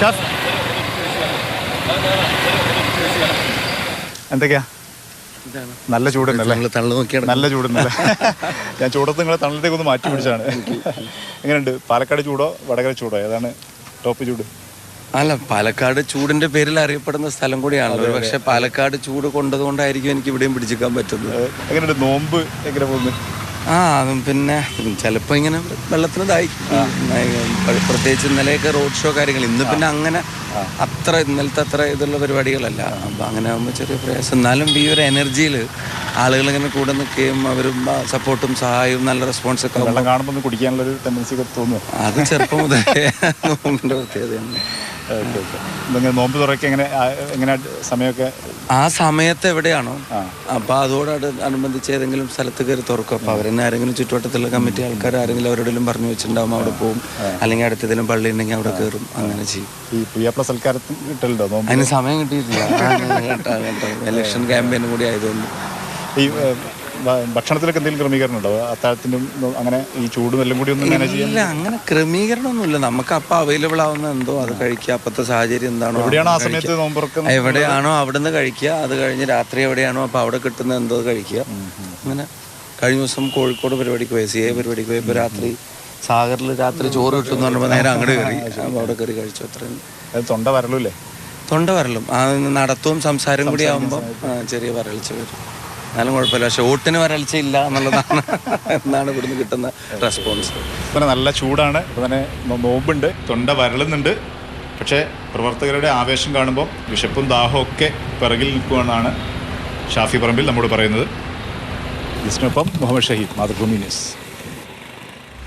ഷാഫ് എന്തൊക്കെയാ? നല്ല ചൂടുണ്ടല്ലേ? നല്ല ചൂടുണ്ടല്ലേ? ഞാൻ ചൂടത്ത് നിങ്ങളെ തണലത്തേക്ക് ഒന്ന് മാറ്റി പിടിച്ചാണ് എങ്ങനെയുണ്ട്? പാലക്കാട് ചൂടോ വടകര ചൂടോ? ഏതാണ് ടോപ്പ് ചൂട്? അല്ല പാലക്കാട് ചൂടിന്റെ പേരിൽ അറിയപ്പെടുന്ന സ്ഥലം കൂടിയാണല്ലോ. പക്ഷെ പാലക്കാട് ചൂട് കൊണ്ടതുകൊണ്ടായിരിക്കും എനിക്ക് ഇവിടെയും പിടിച്ചിരിക്കാൻ പറ്റുന്നത്. എങ്ങനെയുണ്ട്? നോമ്പ് എങ്ങനെ പോകുന്നു? ആ അതും പിന്നെ ചിലപ്പോൾ ഇങ്ങനെ വെള്ളത്തിന് ഇതായി. പ്രത്യേകിച്ച് ഇന്നലെയൊക്കെ റോഡ് ഷോ കാര്യങ്ങൾ ഇന്ന് പിന്നെ അങ്ങനെ അത്ര ഇന്നലത്തെ അത്ര ഇതുള്ള പരിപാടികളല്ല. അപ്പം അങ്ങനെ ആകുമ്പോൾ ചെറിയ പ്രയാസം. എന്നാലും ഈ ഒരു എനർജിയിൽ ആളുകൾ ഇങ്ങനെ കൂടെ നിൽക്കുകയും അവരും സപ്പോർട്ടും സഹായവും നല്ല റെസ്പോൺസ് ഒക്കെ കാണുമ്പോൾ കുടിക്കാനുള്ള ഒരു ടെൻഡൻസി ഒക്കെ തോന്നുന്നു അത് ചെറുപ്പം മുതലേ പ്രത്യേകതയാണ് നോമ്പ് എങ്ങനെ ആ, എങ്ങനെ സമയമൊക്കെ? ആ സമയത്ത് എവിടെയാണോ. അപ്പോൾ അപ്പൊ അതോട് അനുബന്ധിച്ച് ഏതെങ്കിലും സ്ഥലത്ത് കയറി തുറക്കും. അപ്പൊ അവരെന്നെ ആരെങ്കിലും ചുറ്റുവട്ടത്തുള്ള കമ്മിറ്റി ആൾക്കാർ ആരെങ്കിലും അവരോടെങ്കിലും പറഞ്ഞു വെച്ചിട്ടുണ്ടാവും അവിടെ പോകും അല്ലെങ്കിൽ അടുത്തതിലും പള്ളി ഉണ്ടെങ്കിൽ അവിടെ കയറും. അങ്ങനെ ചെയ്യും. ഈ സൽക്കാരത്തിന് കിട്ടലുണ്ടോ അതിന് സമയം കിട്ടിയിട്ടില്ല. കേട്ടോ കേട്ടോ. ഇലക്ഷൻ ക്യാമ്പയിനും കൂടി ആയതുകൊണ്ട്. ഈ ഭക്ഷണത്തിലൊക്കെ എന്തെങ്കിലും ക്രമീകരണം ഉണ്ടോ അത്താഴത്തിനും നോ- അങ്ങനെ ഈ ചൂടും എല്ലാം കൂടി ഒന്നും മാനേജ് ചെയ്യാൻ? ഇല്ല അങ്ങനെ ക്രമീകരണമൊന്നുമില്ല. നമുക്ക് അപ്പം അവൈലബിൾ ആവുന്ന എന്തോ അത് കഴിക്കുക. അപ്പത്തെ സാഹചര്യം എന്താണോ എവിടെയാണോ ആ. സമയത്ത് നോമ്പുറക്കം എവിടെയാണോ അവിടുന്ന് കഴിക്കുക. അത് കഴിഞ്ഞ് രാത്രി എവിടെയാണോ അപ്പോൾ അവിടെ കിട്ടുന്ന എന്തോ കഴിക്കുക. അങ്ങനെ കഴിഞ്ഞ ദിവസം കോഴിക്കോട് പരിപാടിക്ക് പോയി സി എ പരിപാടിക്ക് പോയി. ഇപ്പോൾ രാത്രി സാഗറിൽ രാത്രി ചോറ് കിട്ടുമെന്ന് പറഞ്ഞപ്പോൾ നേരെ അങ്ങോട്ട് കയറി. അവിടെ കയറി കഴിച്ചു. അത്രയും. അത് തൊണ്ട വരലൂല്ലേ? തൊണ്ട വരലും. ആ നടത്തവും സംസാരം കൂടി ആകുമ്പോൾ ചെറിയ വരൾച്ച വരും. എന്നാലും കുഴപ്പമില്ല. പക്ഷെ വോട്ടിന് വരൾച്ചയില്ല എന്നുള്ളതാണ് എന്നാണ് ഇവിടുന്ന് കിട്ടുന്ന റെസ്പോൺസ് ഇപ്പം നല്ല ചൂടാണ്. ഇപ്പം തന്നെ നോമ്പുണ്ട് തൊണ്ട വരളുന്നുണ്ട്. പക്ഷേ പ്രവർത്തകരുടെ ആവേശം കാണുമ്പോൾ വിശപ്പും ദാഹവും ഒക്കെ പിറകിൽ നിൽക്കുമെന്നാണ് ഷാഫി പറമ്പിൽ നമ്മോട് പറയുന്നത്. ഇതിനൊപ്പം മുഹമ്മദ് ഷഹീദ് മാതൃഭൂമി ന്യൂസ്.